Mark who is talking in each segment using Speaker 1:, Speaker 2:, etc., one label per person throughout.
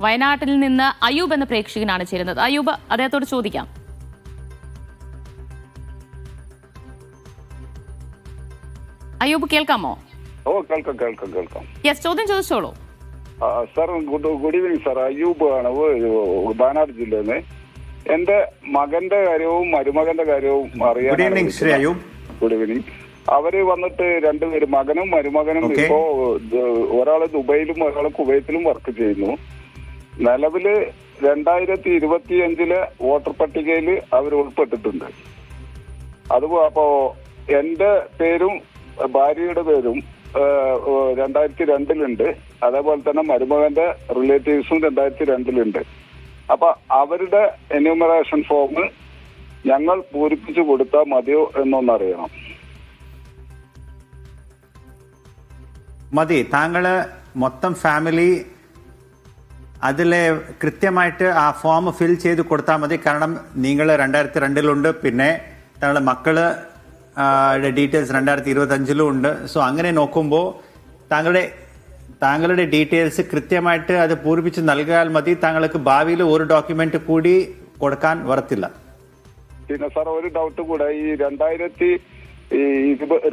Speaker 1: വയനാട്ടിൽ നിന്ന് അയൂബ് എന്ന പ്രേക്ഷകനാണ് ചേരുന്നത്. അയൂബ് അദ്ദേഹത്തോട് ചോദിക്കാം. അയൂബ് കേൾക്കാമോ?
Speaker 2: ഓ കേൾക്കാം കേൾക്കാം കേൾക്കാം.
Speaker 1: യെസ് ചോദ്യം ചോദിച്ചോളൂ.
Speaker 2: Sir good good evening sir. Ayyub ആണ് വയനാട് ജില്ലയിൽ നിന്ന് എന്റെ മകന്റെ കാര്യവും മരുമകന്റെ കാര്യവും അറിയാൻ
Speaker 3: good evening Sree
Speaker 2: good evening. അവർ വന്നിട്ട് രണ്ടുപേരും മകനും മരുമകനും. ഇപ്പോ ദ- ഒരാൾ ദുബൈയിലും ഒരാൾ കുവൈത്തിലും വർക്ക് ചെയ്യുന്നു. നിലവിൽ രണ്ടായിരത്തി ഇരുപത്തി അഞ്ചിലെ വോട്ടർ പട്ടികയിൽ അവർ ഉൾപ്പെട്ടിട്ടുണ്ട്. അത് അപ്പോ എന്റെ പേരും ഭാര്യയുടെ പേരും രണ്ടായിരത്തി രണ്ടിലുണ്ട്. അതേപോലെ തന്നെ മരുമകന്റെ റിലേറ്റീവ്സും രണ്ടായിരത്തി രണ്ടിലുണ്ട്. അപ്പൊ അവരുടെ എന്യൂമറേഷൻ ഫോം ഞങ്ങൾ പൂരിപ്പിച്ചു കൊടുത്താൽ മതിയോ എന്നൊന്നറിയണം.
Speaker 3: മതി. താങ്കൾ മൊത്തം ഫാമിലി അതിലെ കൃത്യമായിട്ട് ആ ഫോം ഫിൽ ചെയ്ത് കൊടുത്താൽ മതി. കാരണം നിങ്ങൾ രണ്ടായിരത്തി രണ്ടിലുണ്ട് പിന്നെ താങ്കളുടെ മക്കൾ ഡീറ്റെയിൽസ് രണ്ടായിരത്തി ഇരുപത്തി അഞ്ചിലും ഉണ്ട്. സോ അങ്ങനെ നോക്കുമ്പോൾ താങ്കളുടെ താങ്കളുടെ ഡീറ്റെയിൽസ് കൃത്യമായിട്ട് അത് പൂരിപ്പിച്ച് നൽകിയാൽ മതി. താങ്കൾക്ക് ഭാവിയിൽ ഒരു ഡോക്യുമെന്റ് കൂടി കൊടുക്കാൻ വരത്തില്ല.
Speaker 2: പിന്നെ സാർ ഒരു ഡൗട്ട് കൂടെ. ഈ രണ്ടായിരത്തി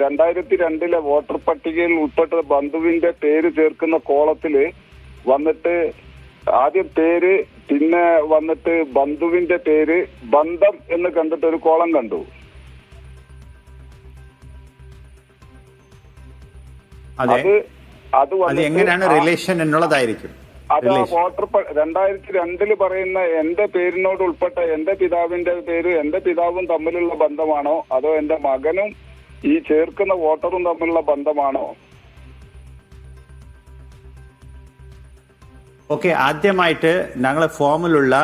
Speaker 2: രണ്ടായിരത്തി രണ്ടിലെ വോട്ടർ പട്ടികയിൽ ഉൾപ്പെട്ട ബന്ധുവിന്റെ പേര് ചേർക്കുന്ന കോളത്തിൽ വന്നിട്ട് ആദ്യം പേര് പിന്നെ വന്നിട്ട് ബന്ധുവിന്റെ പേര് ബന്ധം എന്ന് കണ്ടിട്ട് ഒരു കോളം കണ്ടു.
Speaker 3: അത്.
Speaker 2: അത്
Speaker 3: എങ്ങനെയാണ് റിലേഷൻ എന്നുള്ളതായിരിക്കും.
Speaker 2: അത് വോട്ടർ രണ്ടായിരത്തി രണ്ടിൽ പറയുന്ന എന്റെ പേരിനോട് ഉൾപ്പെട്ട എന്റെ പിതാവിന്റെ പേര് എന്റെ പിതാവും തമ്മിലുള്ള ബന്ധമാണോ? അതോ എന്റെ മകനും ഈ ചേർക്കുന്ന വോട്ടറും തമ്മിലുള്ള ബന്ധമാണോ?
Speaker 3: ഓക്കെ ആദ്യമായിട്ട് ഞങ്ങളെ ഫോമിലുള്ള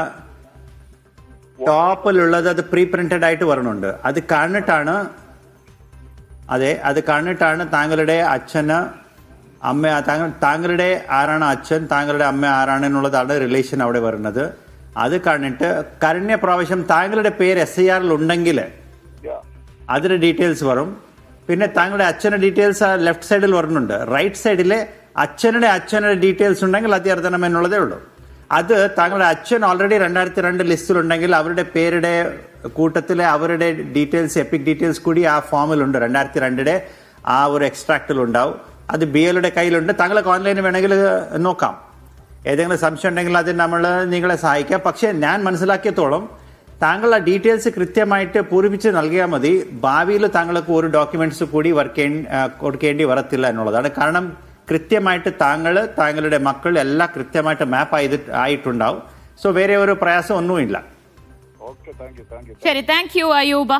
Speaker 3: ടോപ്പിലുള്ളത് അത് പ്രീ പ്രിന്റഡ് ആയിട്ട് വരണുണ്ട്. അത് കണ്ടിട്ടാണ് അതെ അത് കണ്ടിട്ടാണ് താങ്കളുടെ അച്ഛന് അമ്മ താങ്കൾ താങ്കളുടെ ആരാണ് അച്ഛൻ താങ്കളുടെ അമ്മ ആരാണ് എന്നുള്ളതാണ് റിലേഷൻ അവിടെ വരുന്നത്. അത് കണ്ടിട്ട് കഴിഞ്ഞ പ്രാവശ്യം താങ്കളുടെ പേര് എസ് ഐ ആറിൽ ഉണ്ടെങ്കിൽ. അതിന്റെ ഡീറ്റെയിൽസ് വരും. പിന്നെ താങ്കളുടെ അച്ഛന്റെ ഡീറ്റെയിൽസ് ലെഫ്റ്റ് സൈഡിൽ വരുന്നുണ്ട് റൈറ്റ് സൈഡിലെ അച്ഛനുടെ അച്ഛനുടെ ഡീറ്റെയിൽസ് ഉണ്ടെങ്കിൽ അധ്യർത്ഥനം എന്നുള്ളതേ ഉള്ളൂ. അത് താങ്കളുടെ അച്ഛൻ ഓൾറെഡി രണ്ടായിരത്തി രണ്ട് ലിസ്റ്റിലുണ്ടെങ്കിൽ അവരുടെ പേരുടെ കൂട്ടത്തിലെ അവരുടെ ഡീറ്റെയിൽസ് എപ്പിക് ഡീറ്റെയിൽസ് കൂടി ആ ഫോമിലുണ്ട്. രണ്ടായിരത്തി രണ്ടിടെ ആ ഒരു എക്സ്ട്രാക്റ്റിൽ ഉണ്ടാവും അത് ബി എല്ലുടെ കയ്യിലുണ്ട്. താങ്കൾക്ക് ഓൺലൈനിൽ വേണമെങ്കിൽ നോക്കാം. ഏതെങ്കിലും സംശയം ഉണ്ടെങ്കിൽ അത് നമ്മൾ നിങ്ങളെ സഹായിക്കാം. പക്ഷേ ഞാൻ മനസ്സിലാക്കിയത്തോളം താങ്കൾ ആ ഡീറ്റെയിൽസ് കൃത്യമായിട്ട് പൂരിപ്പിച്ച് നൽകിയാൽ മതി. ഭാവിയിൽ താങ്കൾക്ക് ഒരു ഡോക്യുമെന്റ്സ് കൂടി വർക്ക് കൊടുക്കേണ്ടി വരത്തില്ല എന്നുള്ളതാണ്. കാരണം കൃത്യമായിട്ട് താങ്കൾ താങ്കളുടെ മക്കൾ എല്ലാം കൃത്യമായിട്ട് മാപ്പ് ചെയ്ത് ആയിട്ടുണ്ടാവും. സോ വേറെ ഒരു പ്രയാസം ഒന്നുമില്ല.
Speaker 1: ശരി താങ്ക് യു അയൂബ